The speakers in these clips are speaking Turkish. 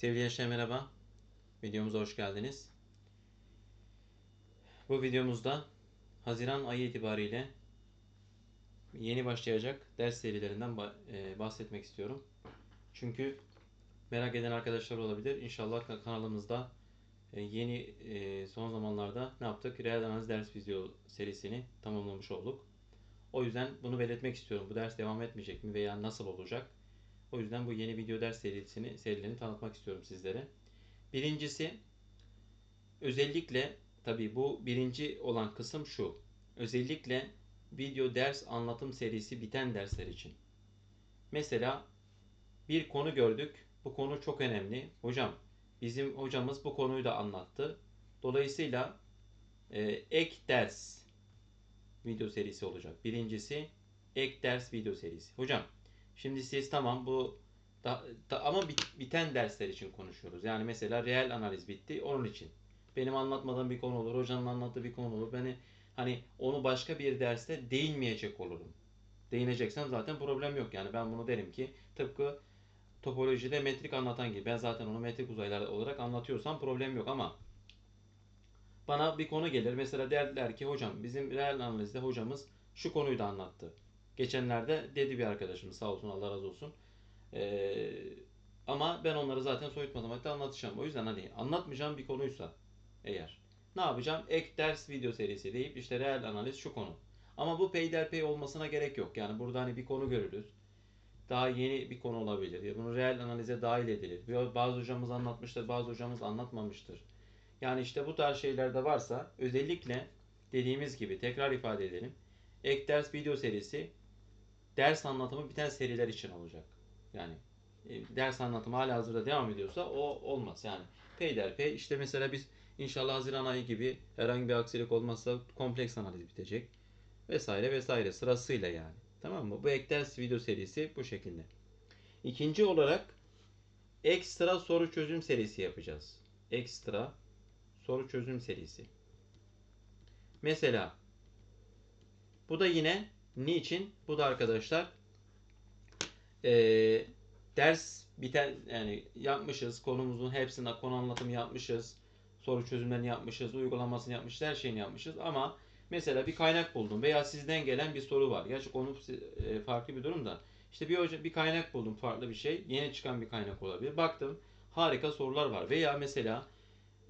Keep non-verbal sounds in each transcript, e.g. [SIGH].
Sevgili gençler merhaba. Videomuza hoş geldiniz. Bu videomuzda Haziran ayı itibariyle yeni başlayacak ders serilerinden e, bahsetmek istiyorum. Çünkü merak eden arkadaşlar olabilir. İnşallah ka- kanalımızda e, yeni e, son zamanlarda ne yaptık? Reel analiz ders video serisini tamamlamış olduk. O yüzden bunu belirtmek istiyorum. Bu ders devam etmeyecek mi veya nasıl olacak? O yüzden bu yeni video ders serisini, serilerini tanıtmak istiyorum sizlere. Birincisi özellikle tabii bu birinci olan kısım şu. Özellikle video ders anlatım serisi biten dersler için. Mesela bir konu gördük. Bu konu çok önemli. Hocam bizim hocamız bu konuyu da anlattı. Dolayısıyla e, ek ders video serisi olacak. Birincisi ek ders video serisi. Hocam Şimdi siz tamam bu da, da- ama bit- biten dersler için konuşuyoruz. Yani mesela reel analiz bitti onun için. Benim anlatmadığım bir konu olur, hocanın anlattığı bir konu olur. Beni hani onu başka bir derste değinmeyecek olurum. Değineceksem zaten problem yok. Yani ben bunu derim ki tıpkı topolojide metrik anlatan gibi. Ben zaten onu metrik uzaylar olarak anlatıyorsam problem yok ama bana bir konu gelir. Mesela derler ki hocam bizim reel analizde hocamız şu konuyu da anlattı. Geçenlerde dedi bir arkadaşımız sağ olsun Allah razı olsun. Ee, ama ben onları zaten soyut matematikte anlatacağım. O yüzden hani anlatmayacağım bir konuysa eğer ne yapacağım? Ek ders video serisi deyip işte reel analiz şu konu. Ama bu peyderpey olmasına gerek yok. Yani burada hani bir konu görürüz. Daha yeni bir konu olabilir. Ya bunu reel analize dahil edilir. Bazı hocamız anlatmıştır, bazı hocamız anlatmamıştır. Yani işte bu tarz şeyler de varsa özellikle dediğimiz gibi tekrar ifade edelim. Ek ders video serisi ders anlatımı biten seriler için olacak. Yani e, ders anlatımı hala hazırda devam ediyorsa o olmaz. Yani peyderpey işte mesela biz inşallah Haziran ayı gibi herhangi bir aksilik olmazsa kompleks analiz bitecek. Vesaire vesaire sırasıyla yani. Tamam mı? Bu ek ders video serisi bu şekilde. İkinci olarak ekstra soru çözüm serisi yapacağız. Ekstra soru çözüm serisi. Mesela bu da yine niçin? Bu da arkadaşlar eee, ders biten yani yapmışız konumuzun hepsine konu anlatımı yapmışız soru çözümlerini yapmışız uygulamasını yapmışız her şeyini yapmışız. Ama mesela bir kaynak buldum veya sizden gelen bir soru var. Gerçi konu e, farklı bir durum da. İşte bir hoca bir kaynak buldum farklı bir şey. Yeni çıkan bir kaynak olabilir. Baktım harika sorular var. Veya mesela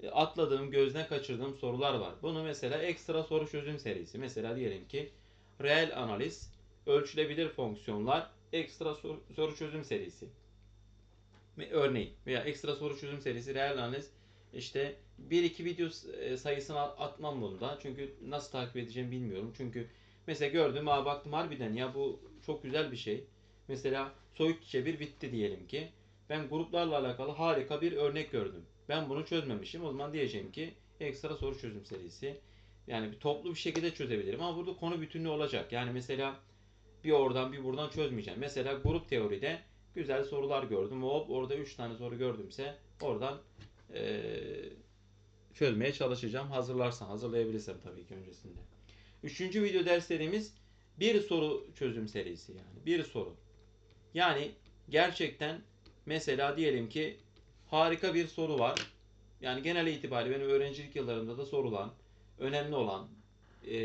e, atladığım gözden kaçırdığım sorular var. Bunu mesela ekstra soru çözüm serisi. Mesela diyelim ki reel analiz ölçülebilir fonksiyonlar ekstra soru, soru çözüm serisi. Örneğin veya ekstra soru çözüm serisi reel analiz işte 1-2 video e, sayısını atmam bunda. Çünkü nasıl takip edeceğimi bilmiyorum. Çünkü mesela gördüm aa baktım harbiden ya bu çok güzel bir şey. Mesela soyut çevir bitti diyelim ki. Ben gruplarla alakalı harika bir örnek gördüm. Ben bunu çözmemişim. O zaman diyeceğim ki ekstra soru çözüm serisi. Yani bir toplu bir şekilde çözebilirim ama burada konu bütünlüğü olacak. Yani mesela bir oradan bir buradan çözmeyeceğim. Mesela grup teoride güzel sorular gördüm. Hop orada 3 tane soru gördümse oradan eee, çözmeye çalışacağım. Hazırlarsam, hazırlayabilirsem tabii ki öncesinde. Üçüncü video derslerimiz bir soru çözüm serisi yani. Bir soru. Yani gerçekten mesela diyelim ki harika bir soru var. Yani genel itibariyle benim öğrencilik yıllarımda da sorulan, önemli olan, e,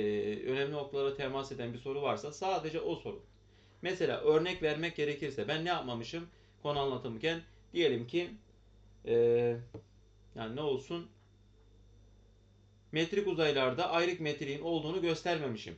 önemli noktalara temas eden bir soru varsa sadece o soru. Mesela örnek vermek gerekirse ben ne yapmamışım konu anlatımken diyelim ki e, yani ne olsun metrik uzaylarda ayrık metriğin olduğunu göstermemişim.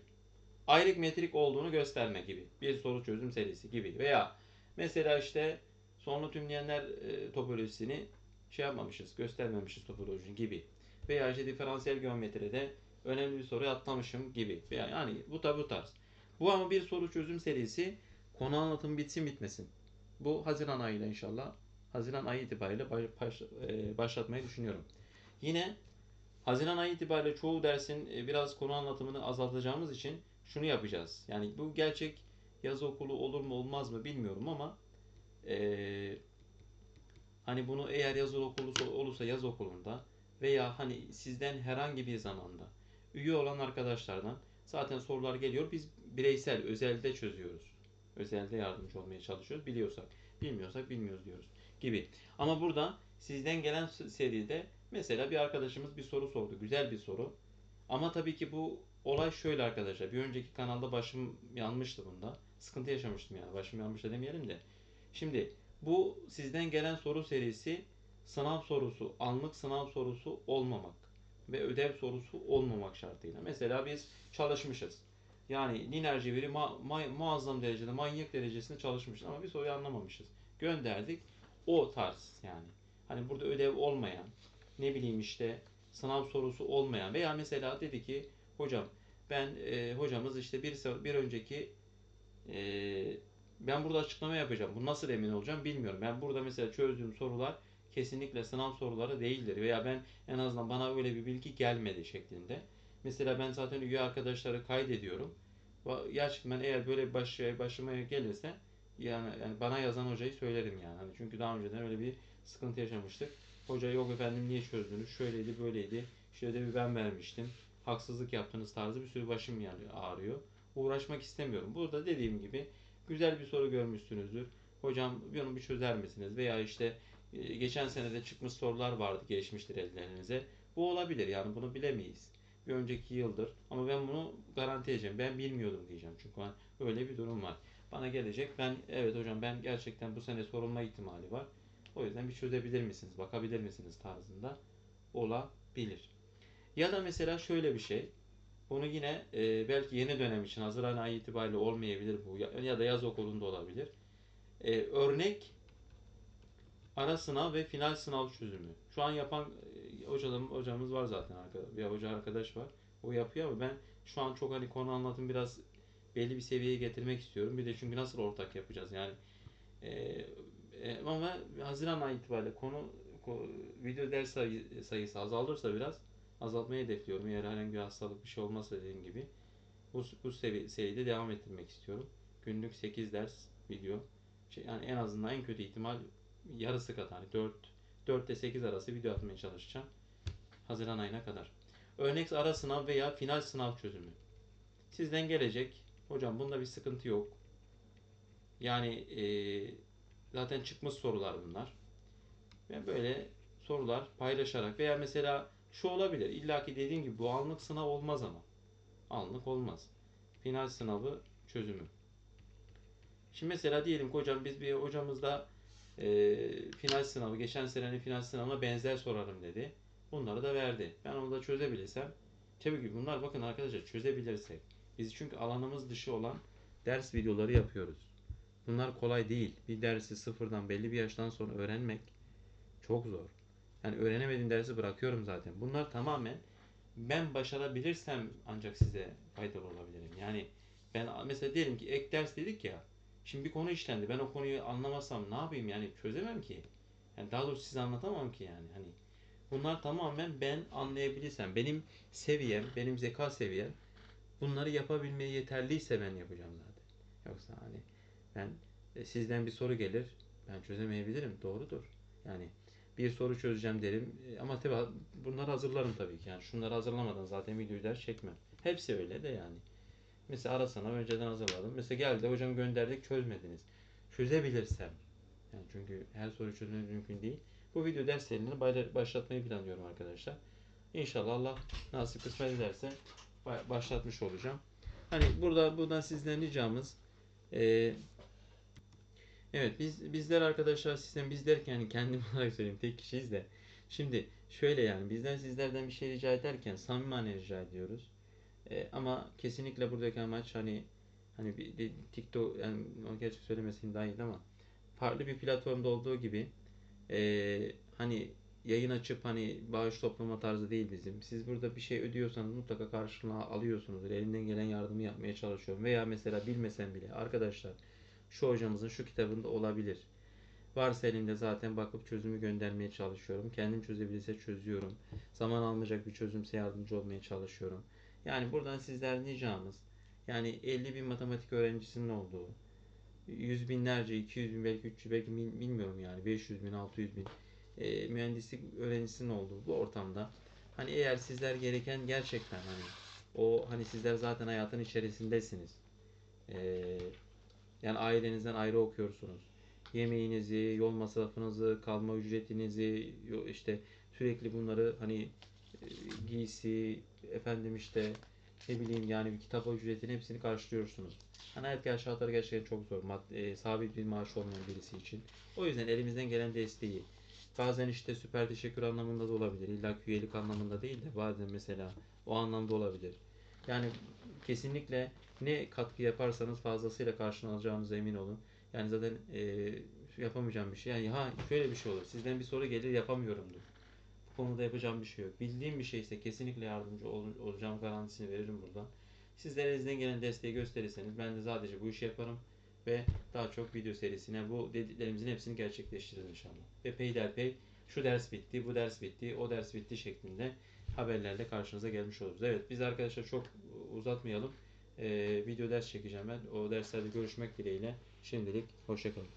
Ayrık metrik olduğunu gösterme gibi bir soru çözüm serisi gibi veya mesela işte sonlu tümleyenler e, topolojisini şey yapmamışız, göstermemişiz topoloji gibi. Veya işte diferansiyel geometride önemli bir soruyu atlamışım gibi. Veya yani bu tabi bu tarz. Bu ama bir soru çözüm serisi konu anlatımı bitsin bitmesin. Bu Haziran ayıyla inşallah Haziran ayı itibariyle baş- e, başlatmayı düşünüyorum. Yine Haziran ayı itibariyle çoğu dersin e, biraz konu anlatımını azaltacağımız için şunu yapacağız. Yani bu gerçek yaz okulu olur mu olmaz mı bilmiyorum ama e, hani bunu eğer yaz okulu olursa yaz okulunda veya hani sizden herhangi bir zamanda üye olan arkadaşlardan zaten sorular geliyor. Biz bireysel, özelde çözüyoruz. Özelde yardımcı olmaya çalışıyoruz. Biliyorsak, bilmiyorsak bilmiyoruz diyoruz gibi. Ama burada sizden gelen seride mesela bir arkadaşımız bir soru sordu. Güzel bir soru. Ama tabii ki bu olay şöyle arkadaşlar. Bir önceki kanalda başım yanmıştı bunda. Sıkıntı yaşamıştım yani. Başım yanmış da demeyelim de. Şimdi bu sizden gelen soru serisi sınav sorusu, anlık sınav sorusu olmamak ve ödev sorusu olmamak şartıyla. Mesela biz çalışmışız. Yani lineer cebiri ma- ma- muazzam derecede, manyak derecesinde çalışmışız ama bir soruyu anlamamışız. Gönderdik. O tarz yani. Hani burada ödev olmayan, ne bileyim işte sınav sorusu olmayan veya mesela dedi ki hocam ben e, hocamız işte bir bir önceki e, ben burada açıklama yapacağım. Bu nasıl emin olacağım bilmiyorum. Ben burada mesela çözdüğüm sorular kesinlikle sınav soruları değildir veya ben en azından bana öyle bir bilgi gelmedi şeklinde. Mesela ben zaten üye arkadaşları kaydediyorum. Gerçekten eğer böyle baş, başıma gelirse yani, yani bana yazan hocayı söylerim yani. Hani çünkü daha önceden öyle bir sıkıntı yaşamıştık. Hoca yok efendim niye çözdünüz? Şöyleydi böyleydi. İşte ödevi ben vermiştim. Haksızlık yaptığınız tarzı bir sürü başım yani ağrıyor. Uğraşmak istemiyorum. Burada dediğim gibi güzel bir soru görmüşsünüzdür. Hocam bunu bir çözer misiniz? Veya işte geçen senede çıkmış sorular vardı geçmiştir ellerinize. Bu olabilir yani bunu bilemeyiz. Bir önceki yıldır. Ama ben bunu garanti edeceğim. Ben bilmiyordum diyeceğim. Çünkü ben- öyle bir durum var. Bana gelecek. Ben evet hocam ben gerçekten bu sene sorulma ihtimali var. O yüzden bir çözebilir misiniz? Bakabilir misiniz tarzında olabilir. Ya da mesela şöyle bir şey. Bunu yine e, belki yeni dönem için Haziran ayı itibariyle olmayabilir bu ya, ya da yaz okulunda olabilir. E, örnek ara sınav ve final sınav çözümü. Şu an yapan e, hocam, hocamız var zaten arkada. Bir hoca arkadaş var. O yapıyor ama ben şu an çok hani konu anlatım biraz belli bir seviyeye getirmek istiyorum. Bir de çünkü nasıl ortak yapacağız yani. E, e, ama Haziran ayı itibariyle konu ko- video ders sayı- sayısı azalırsa biraz azaltmayı hedefliyorum. Eğer herhangi bir hastalık bir şey olmazsa dediğim gibi bu, bu sevi- seride devam ettirmek istiyorum. Günlük 8 ders video. Şey, yani en azından en kötü ihtimal yarısı kadar. Hani 4 4 ile 8 arası video atmaya çalışacağım. Haziran ayına kadar. Örnek ara sınav veya final sınav çözümü. Sizden gelecek. Hocam bunda bir sıkıntı yok. Yani eee, zaten çıkmış sorular bunlar. Ve böyle sorular paylaşarak veya mesela şu olabilir. İlla ki dediğim gibi bu anlık sınav olmaz ama. Anlık olmaz. Final sınavı çözümü. Şimdi mesela diyelim ki hocam biz bir hocamızda e, final sınavı, geçen senenin final sınavına benzer sorarım dedi. Bunları da verdi. Ben onu da çözebilirsem tabii ki bunlar bakın arkadaşlar çözebilirsek. Biz çünkü alanımız dışı olan ders videoları yapıyoruz. Bunlar kolay değil. Bir dersi sıfırdan belli bir yaştan sonra öğrenmek çok zor. Yani öğrenemediğim dersi bırakıyorum zaten. Bunlar tamamen ben başarabilirsem ancak size faydalı olabilirim. Yani ben mesela diyelim ki ek ders dedik ya. Şimdi bir konu işlendi. Ben o konuyu anlamasam ne yapayım yani çözemem ki. Yani daha doğrusu size anlatamam ki yani. Hani bunlar tamamen ben anlayabilirsem, benim seviyem, benim zeka seviyem bunları yapabilmeye yeterliyse ben yapacağım zaten. Yoksa hani ben e, sizden bir soru gelir, ben çözemeyebilirim. Doğrudur. Yani bir soru çözeceğim derim E, ama tabii bunları hazırlarım tabii ki. Yani şunları hazırlamadan zaten videoyu ders çekmem. Hepsi öyle de yani. Mesela ara sınav önceden hazırladım. Mesela geldi hocam gönderdik çözmediniz. Çözebilirsem. Yani çünkü her soru çözmek mümkün değil. Bu video derslerini başlatmayı planlıyorum arkadaşlar. İnşallah Allah nasip kısmet ederse ba- başlatmış olacağım. Hani burada buradan sizden ricamız eee Evet biz bizler arkadaşlar sizden biz derken kendim [LAUGHS] olarak söyleyeyim tek kişiyiz de. Şimdi şöyle yani bizden sizlerden bir şey rica ederken samimi rica ediyoruz. Ee, ama kesinlikle buradaki amaç hani hani bir, bir TikTok yani o gerçi söylemeseyim daha iyi ama farklı bir platformda olduğu gibi ee, hani yayın açıp hani bağış toplama tarzı değil bizim. Siz burada bir şey ödüyorsanız mutlaka karşılığını alıyorsunuzdur. Elimden gelen yardımı yapmaya çalışıyorum. Veya mesela bilmesem bile arkadaşlar şu hocamızın şu kitabında olabilir. Varsa elimde zaten bakıp çözümü göndermeye çalışıyorum. Kendim çözebilirse çözüyorum. Zaman almayacak bir çözümse yardımcı olmaya çalışıyorum. Yani buradan sizler ricamız yani 50 bin matematik öğrencisinin olduğu yüz binlerce, 200 bin belki 300 belki bil- bilmiyorum yani 500 bin, 600 bin e, mühendislik öğrencisinin olduğu bu ortamda hani eğer sizler gereken gerçekten hani o hani sizler zaten hayatın içerisindesiniz. E, yani ailenizden ayrı okuyorsunuz. yemeğinizi, yol masrafınızı, kalma ücretinizi, işte sürekli bunları hani e, giysi, efendim işte ne bileyim yani bir kitap ücretini hepsini karşılıyorsunuz. Hani hayat şartları gerçekten çok zor. Mad- e, sabit bir maaş olmayan birisi için. O yüzden elimizden gelen desteği bazen işte süper teşekkür anlamında da olabilir. İlla üyelik anlamında değil de bazen mesela o anlamda olabilir. Yani kesinlikle ne katkı yaparsanız fazlasıyla karşılığını alacağınıza emin olun. Yani zaten e, yapamayacağım bir şey. Yani ha şöyle bir şey olur. Sizden bir soru gelir yapamıyorumdur. Konuda yapacağım bir şey yok. Bildiğim bir şeyse kesinlikle yardımcı ol- olacağım garantisini veririm buradan. Sizler elinizden gelen desteği gösterirseniz ben de sadece bu işi yaparım ve daha çok video serisine bu dediklerimizin hepsini gerçekleştiririz inşallah. Ve peyderpey şu ders bitti, bu ders bitti, o ders bitti şeklinde haberlerle karşınıza gelmiş oluruz. Evet biz arkadaşlar çok uzatmayalım. Ee, video ders çekeceğim ben. O derslerde görüşmek dileğiyle. Şimdilik hoşçakalın.